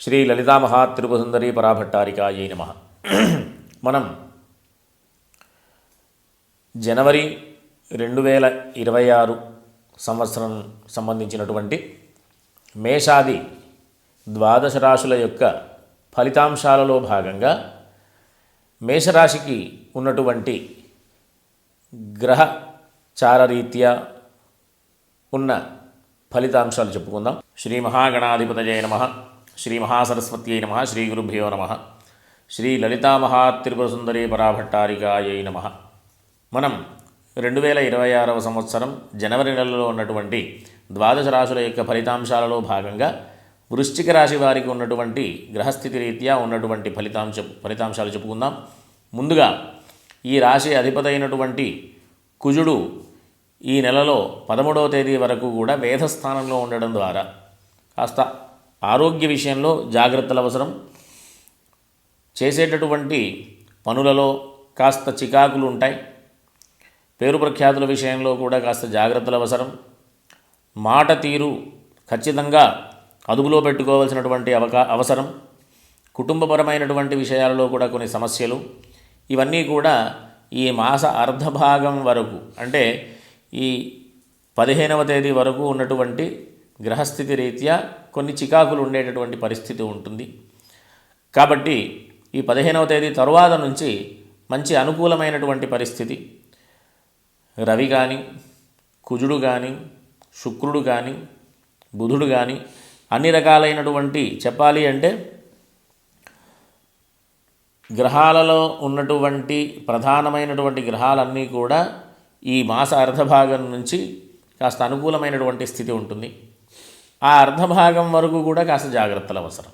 శ్రీ లలితామహా మహాత్రిపుసుందరీ పరాభట్టారికాయై నమ. మనం జనవరి రెండు వేల ఇరవై ఆరు సంవత్సరం సంబంధించినటువంటి మేషాది ద్వాదశ రాశుల యొక్క ఫలితాంశాలలో భాగంగా మేషరాశికి ఉన్నటువంటి గ్రహ చారరీత్యా ఉన్న ఫలితాంశాలు చెప్పుకుందాం. శ్రీ మహాగణాధిపతయ నమ. శ్రీ మహాసరస్వత్యై నమ శ్రీ గురుభ్యో నమ. శ్రీ లలితా మహాత్రిపుర సుందరీ పరాభట్టారికాయై నమ. మనం రెండు వేల ఇరవై ఆరవ సంవత్సరం జనవరి నెలలో ఉన్నటువంటి ద్వాదశ రాశుల యొక్క ఫలితాంశాలలో భాగంగా వృశ్చిక రాశి వారికి ఉన్నటువంటి గ్రహస్థితి రీత్యా ఉన్నటువంటి ఫలితాంశ ఫలితాంశాలు చెప్పుకుందాం. ముందుగా ఈ రాశి అధిపతైనటువంటి కుజుడు ఈ నెలలో పదమూడవ తేదీ వరకు కూడా వేధస్థానంలో ఉండడం ద్వారా కాస్త ఆరోగ్య విషయంలో జాగ్రత్తలు అవసరం. చేసేటటువంటి పనులలో కాస్త చికాకులు ఉంటాయి. పేరు ప్రఖ్యాతుల విషయంలో కూడా కాస్త జాగ్రత్తలు అవసరం. మాట తీరు ఖచ్చితంగా అదుపులో పెట్టుకోవాల్సినటువంటి అవకా అవసరం. కుటుంబపరమైనటువంటి విషయాలలో కూడా కొన్ని సమస్యలు. ఇవన్నీ కూడా ఈ మాస అర్ధభాగం వరకు అంటే ఈ పదిహేనవ తేదీ వరకు ఉన్నటువంటి గ్రహస్థితి రీత్యా కొన్ని చికాకులు ఉండేటటువంటి పరిస్థితి ఉంటుంది. కాబట్టి ఈ పదిహేనవ తేదీ తరువాత నుంచి మంచి అనుకూలమైనటువంటి పరిస్థితి. రవి కానీ కుజుడు కానీ శుక్రుడు కానీ బుధుడు కానీ అన్ని రకాలైనటువంటి చెప్పాలి అంటే గ్రహాలలో ఉన్నటువంటి ప్రధానమైనటువంటి గ్రహాలన్నీ కూడా ఈ మాస అర్ధభాగం నుంచి కాస్త అనుకూలమైనటువంటి స్థితి ఉంటుంది. ఆ అర్ధభాగం వరకు కూడా కాస్త జాగ్రత్తలు అవసరం.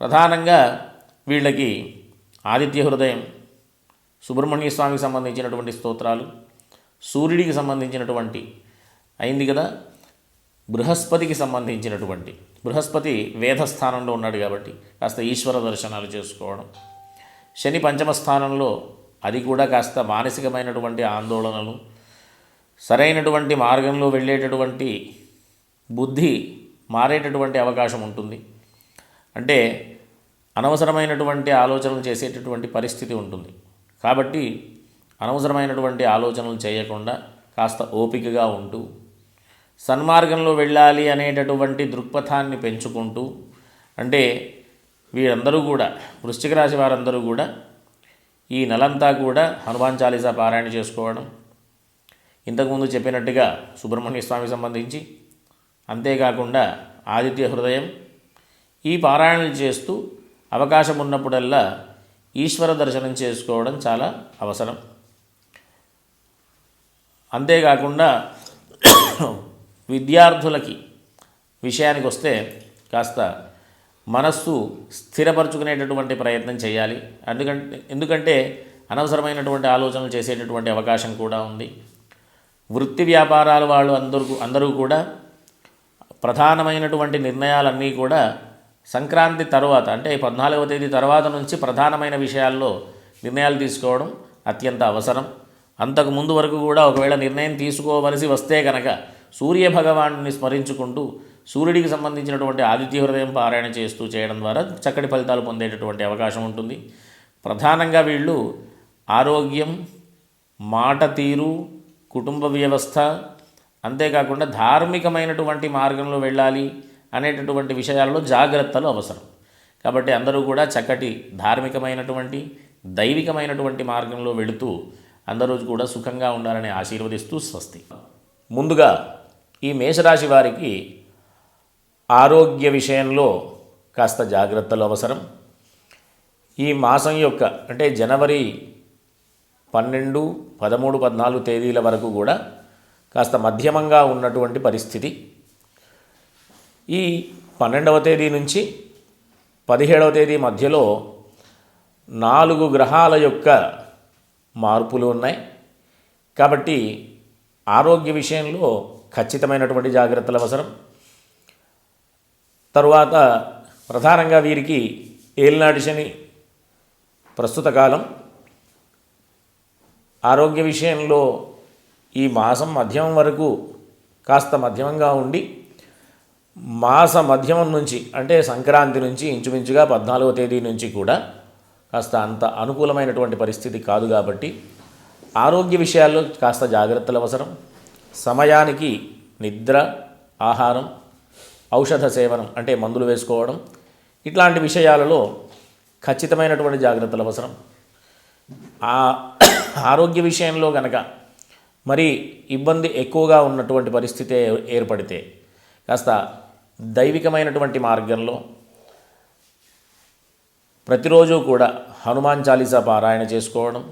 ప్రధానంగా వీళ్ళకి ఆదిత్య హృదయం సుబ్రహ్మణ్య స్వామికి సంబంధించినటువంటి స్తోత్రాలు సూర్యుడికి సంబంధించినటువంటి అయింది కదా? బృహస్పతికి సంబంధించినటువంటి బృహస్పతి వేధస్థానంలో ఉన్నాడు కాబట్టి కాస్త ఈశ్వర దర్శనాలు చేసుకోవడం. శని పంచమ స్థానంలో అది కూడా కాస్త మానసికమైనటువంటి ఆందోళనలు సరైనటువంటి మార్గంలో వెళ్ళేటటువంటి బుద్ధి మారేటటువంటి అవకాశం ఉంటుంది. అంటే అనవసరమైనటువంటి ఆలోచనలు చేసేటటువంటి పరిస్థితి ఉంటుంది. కాబట్టి అనవసరమైనటువంటి ఆలోచనలు చేయకుండా కాస్త ఓపికగా ఉంటూ సన్మార్గంలో వెళ్ళాలి అనేటటువంటి దృక్పథాన్ని పెంచుకుంటూ అంటే వీరందరూ కూడా వృశ్చిక రాశి వారందరూ కూడా ఈ నెలంతా కూడా హనుమాన్ చాలీసా పారాయణ చేసుకోవడం ఇంతకుముందు చెప్పినట్టుగా సుబ్రహ్మణ్య స్వామికి సంబంధించి అంతేకాకుండా ఆదిత్య హృదయం ఈ పారాయణలు చేస్తూ అవకాశం ఉన్నప్పుడల్లా ఈశ్వర దర్శనం చేసుకోవడం చాలా అవసరం. అంతేకాకుండా విద్యార్థులకి విషయానికి వస్తే కాస్త మనస్సు స్థిరపరచుకునేటటువంటి ప్రయత్నం చేయాలి. ఎందుకంటే ఎందుకంటే అనవసరమైనటువంటి ఆలోచనలు చేసేటటువంటి అవకాశం కూడా ఉంది. వృత్తి వ్యాపారాల వాళ్ళు అందరూ అందరూ కూడా ప్రధానమైనటువంటి నిర్ణయాలన్నీ కూడా సంక్రాంతి తర్వాత అంటే పద్నాలుగవ తేదీ తర్వాత నుంచి ప్రధానమైన విషయాల్లో నిర్ణయాలు తీసుకోవడం అత్యంత అవసరం. అంతకు ముందు వరకు కూడా ఒకవేళ నిర్ణయం తీసుకోవలసి వస్తే కనుక సూర్య భగవాన్ని స్మరించుకుంటూ సూర్యుడికి సంబంధించినటువంటి ఆదిత్య హృదయం పారాయణ చేస్తూ చేయడం ద్వారా చక్కటి ఫలితాలు పొందేటటువంటి అవకాశం ఉంటుంది. ప్రధానంగా వీళ్ళు ఆరోగ్యం మాట తీరు కుటుంబ వ్యవస్థ అంతేకాకుండా ధార్మికమైనటువంటి మార్గంలో వెళ్ళాలి అనేటటువంటి విషయాల్లో జాగ్రత్తలు అవసరం. కాబట్టి అందరూ కూడా చక్కటి ధార్మికమైనటువంటి దైవికమైనటువంటి మార్గంలో వెళుతూ అందరూ కూడా సుఖంగా ఉండాలని ఆశీర్వదిస్తూ స్వస్తి. ముందుగా ఈ మేషరాశి వారికి ఆరోగ్య విషయంలో కాస్త జాగ్రత్తలు అవసరం. ఈ మాసం యొక్క అంటే జనవరి పన్నెండు పదమూడు పద్నాలుగు తేదీల వరకు కూడా కాస్త మధ్యమంగా ఉన్నటువంటి పరిస్థితి. ఈ పన్నెండవ తేదీ నుంచి పదిహేడవ తేదీ మధ్యలో నాలుగు గ్రహాల యొక్క మార్పులు ఉన్నాయి. కాబట్టి ఆరోగ్య విషయంలో ఖచ్చితమైనటువంటి జాగ్రత్తలు అవసరం. తరువాత ప్రధానంగా వీరికి ఏలినాటి శని ప్రస్తుత కాలం. ఆరోగ్య విషయంలో ఈ మాసం మధ్యం వరకు కాస్త మధ్యమంగా ఉండి మాస మధ్యమం నుంచి అంటే సంక్రాంతి నుంచి ఇంచుమించుగా పద్నాలుగో తేదీ నుంచి కూడా కాస్త అంత అనుకూలమైనటువంటి పరిస్థితి కాదు కాబట్టి ఆరోగ్య విషయాల్లో కాస్త జాగ్రత్తలు అవసరం. సమయానికి నిద్ర ఆహారం ఔషధ సేవనం అంటే మందులు వేసుకోవడం ఇట్లాంటి విషయాలలో ఖచ్చితమైనటువంటి జాగ్రత్తలు అవసరం. ఆ ఆరోగ్య విషయంలో గనక మరి ఇబ్బంది ఎక్కువగా ఉన్నటువంటి పరిస్థితి ఏ- ఏర్పడితే కాస్త దైవికమైనటువంటి మార్గంలో ప్రతిరోజు కూడా హనుమాన్ చాలీసా పారాయణ చేసుకోవడం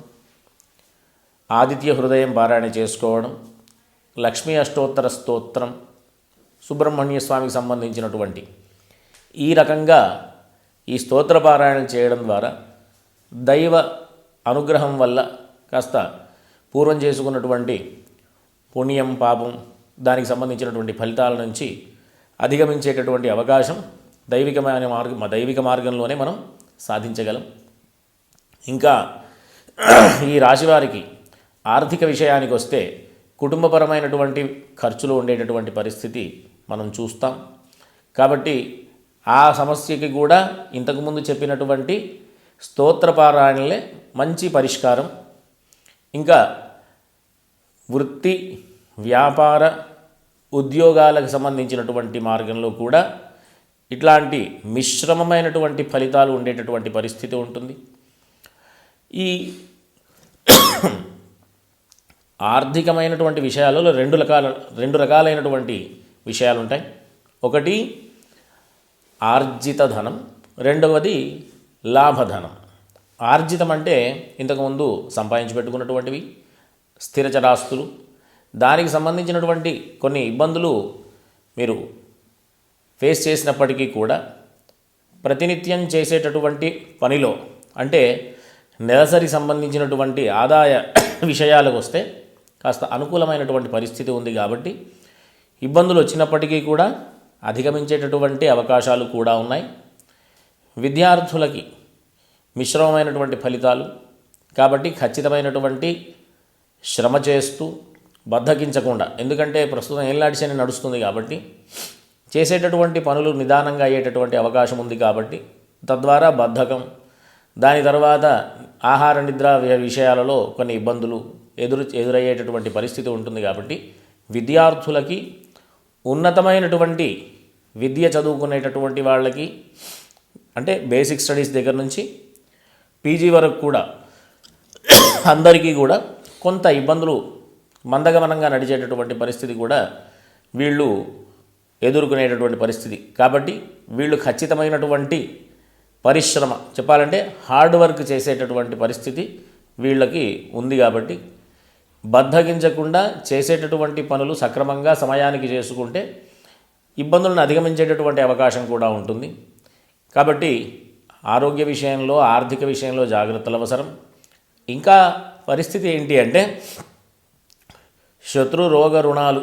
ఆదిత్య హృదయం పారాయణ చేసుకోవడం లక్ష్మీ అష్టోత్తర స్తోత్రం సుబ్రహ్మణ్య స్వామికి సంబంధించినటువంటి ఈ రకంగా ఈ స్తోత్ర పారాయణ చేయడం ద్వారా దైవ అనుగ్రహం వల్ల కాస్త పూర్వం చేసుకున్నటువంటి పుణ్యం పాపం దానికి సంబంధించినటువంటి ఫలితాల నుంచి అధిగమించేటటువంటి అవకాశం దైవికమైన మార్గం దైవిక మార్గంలోనే మనం సాధించగలం. ఇంకా ఈ రాశివారికి ఆర్థిక విషయానికి వస్తే కుటుంబపరమైనటువంటి ఖర్చులు ఉండేటటువంటి పరిస్థితి మనం చూస్తాం. కాబట్టి ఆ సమస్యకి కూడా ఇంతకుముందు చెప్పినటువంటి స్తోత్రపారాయణలే మంచి పరిష్కారం. ఇంకా వృత్తి వ్యాపార ఉద్యోగాలకు సంబంధించినటువంటి మార్గంలో కూడా ఇట్లాంటి మిశ్రమమైనటువంటి ఫలితాలు ఉండేటటువంటి పరిస్థితి ఉంటుంది. ఈ ఆర్థికమైనటువంటి విషయాలలో రెండు రకాల రెండు రకాలైనటువంటి విషయాలు ఉంటాయి ఒకటి ఆర్జిత ధనం. రెండవది లాభధనం. ఆర్జితం అంటే ఇంతకుముందు సంపాదించి పెట్టుకున్నటువంటివి స్థిర చరాస్తులు దానికి సంబంధించినటువంటి కొన్ని ఇబ్బందులు మీరు ఫేస్ చేసినప్పటికీ కూడా ప్రతినిత్యం చేసేటటువంటి పనిలో అంటే నెలసరి సంబంధించినటువంటి ఆదాయ విషయాలకు వస్తే కాస్త అనుకూలమైనటువంటి పరిస్థితి ఉంది కాబట్టి ఇబ్బందులు వచ్చినప్పటికీ కూడా అధిగమించేటటువంటి అవకాశాలు కూడా ఉన్నాయి. విద్యార్థులకి మిశ్రమమైనటువంటి ఫలితాలు కాబట్టి ఖచ్చితమైనటువంటి శ్రమ చేస్తూ బద్ధకించకుండా ఎందుకంటే ప్రస్తుతం ఏం శని నడుస్తుంది కాబట్టి చేసేటటువంటి పనులు నిదానంగా అయ్యేటటువంటి అవకాశం ఉంది కాబట్టి తద్వారా బద్ధకం దాని తర్వాత ఆహార నిద్ర విషయాలలో కొన్ని ఇబ్బందులు ఎదురు ఎదురయ్యేటటువంటి పరిస్థితి ఉంటుంది కాబట్టి విద్యార్థులకి ఉన్నతమైనటువంటి విద్య చదువుకునేటటువంటి వాళ్ళకి అంటే బేసిక్ స్టడీస్ దగ్గర నుంచి పీజీ వరకు కూడా అందరికీ కూడా కొంత ఇబ్బందులు మందగమనంగా నడిచేటటువంటి పరిస్థితి కూడా వీళ్ళు ఎదుర్కొనేటటువంటి పరిస్థితి. కాబట్టి వీళ్ళు ఖచ్చితమైనటువంటి పరిశ్రమ చెప్పాలంటే హార్డ్ వర్క్ చేసేటటువంటి పరిస్థితి వీళ్ళకి ఉంది కాబట్టి బద్ధగించకుండా చేసేటటువంటి పనులు సక్రమంగా సమయానికి చేసుకుంటే ఇబ్బందులను అధిగమించేటటువంటి అవకాశం కూడా ఉంటుంది. కాబట్టి ఆరోగ్య విషయంలో ఆర్థిక విషయంలో జాగ్రత్తలు అవసరం. ఇంకా పరిస్థితి ఏంటి అంటే శత్రు రోగ రుణాలు.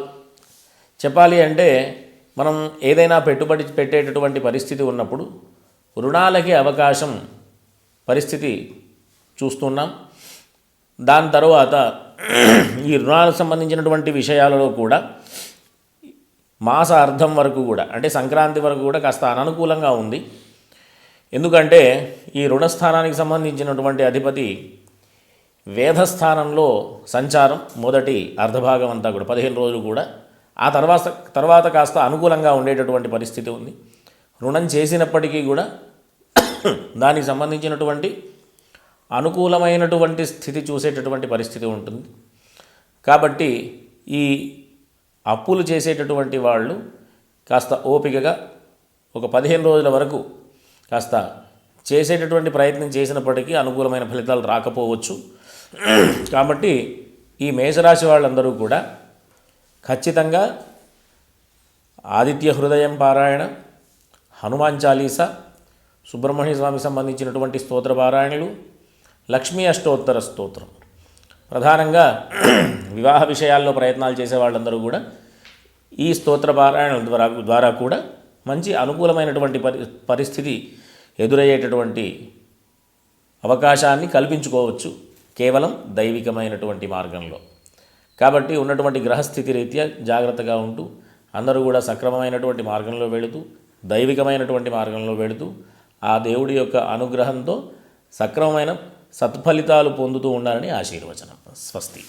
చెప్పాలి అంటే మనం ఏదైనా పెట్టుబడి పెట్టేటటువంటి పరిస్థితి ఉన్నప్పుడు రుణాలకి అవకాశం పరిస్థితి చూస్తున్నాం. దాని తర్వాత ఈ రుణాలకు సంబంధించినటువంటి విషయాలలో కూడా మాస అర్థం వరకు కూడా అంటే సంక్రాంతి వరకు కూడా కాస్త అననుకూలంగా ఉంది. ఎందుకంటే ఈ రుణస్థానానికి సంబంధించినటువంటి అధిపతి వేధస్థానంలో సంచారం మొదటి అర్ధభాగం అంతా కూడా పదిహేను రోజులు కూడా. ఆ తర్వాత తర్వాత కాస్త అనుకూలంగా ఉండేటటువంటి పరిస్థితి ఉంది. రుణం చేసినప్పటికీ కూడా దానికి సంబంధించినటువంటి అనుకూలమైనటువంటి స్థితి చూసేటటువంటి పరిస్థితి ఉంటుంది. కాబట్టి ఈ అప్పులు చేసేటటువంటి వాళ్ళు కాస్త ఓపికగా ఒక పదిహేను రోజుల వరకు కాస్త చేసేటటువంటి ప్రయత్నం చేసినప్పటికీ అనుకూలమైన ఫలితాలు రాకపోవచ్చు. కాబట్టి ఈ మేషరాశి వాళ్ళందరూ కూడా ఖచ్చితంగా ఆదిత్య హృదయం పారాయణ హనుమాన్ చాలీస సుబ్రహ్మణ్య స్వామికి సంబంధించినటువంటి స్తోత్ర పారాయణలు లక్ష్మీ అష్టోత్తర స్తోత్రం. ప్రధానంగా వివాహ విషయాల్లో ప్రయత్నాలు చేసే వాళ్ళందరూ కూడా ఈ స్తోత్ర పారాయణల ద్వారా ద్వారా కూడా మంచి అనుకూలమైనటువంటి పరి పరిస్థితి ఎదురయ్యేటటువంటి అవకాశాన్ని కల్పించుకోవచ్చు కేవలం దైవికమైనటువంటి మార్గంలో. కాబట్టి ఉన్నటువంటి గ్రహస్థితి రీత్యా జాగ్రత్తగా ఉంటూ అందరూ కూడా సక్రమమైనటువంటి మార్గంలో వెళుతూ దైవికమైనటువంటి మార్గంలో వెళుతూ ఆ దేవుడి యొక్క అనుగ్రహంతో సక్రమమైన సత్ఫలితాలు పొందుతూ ఉండాలని ఆశీర్వచనం. స్వస్తి.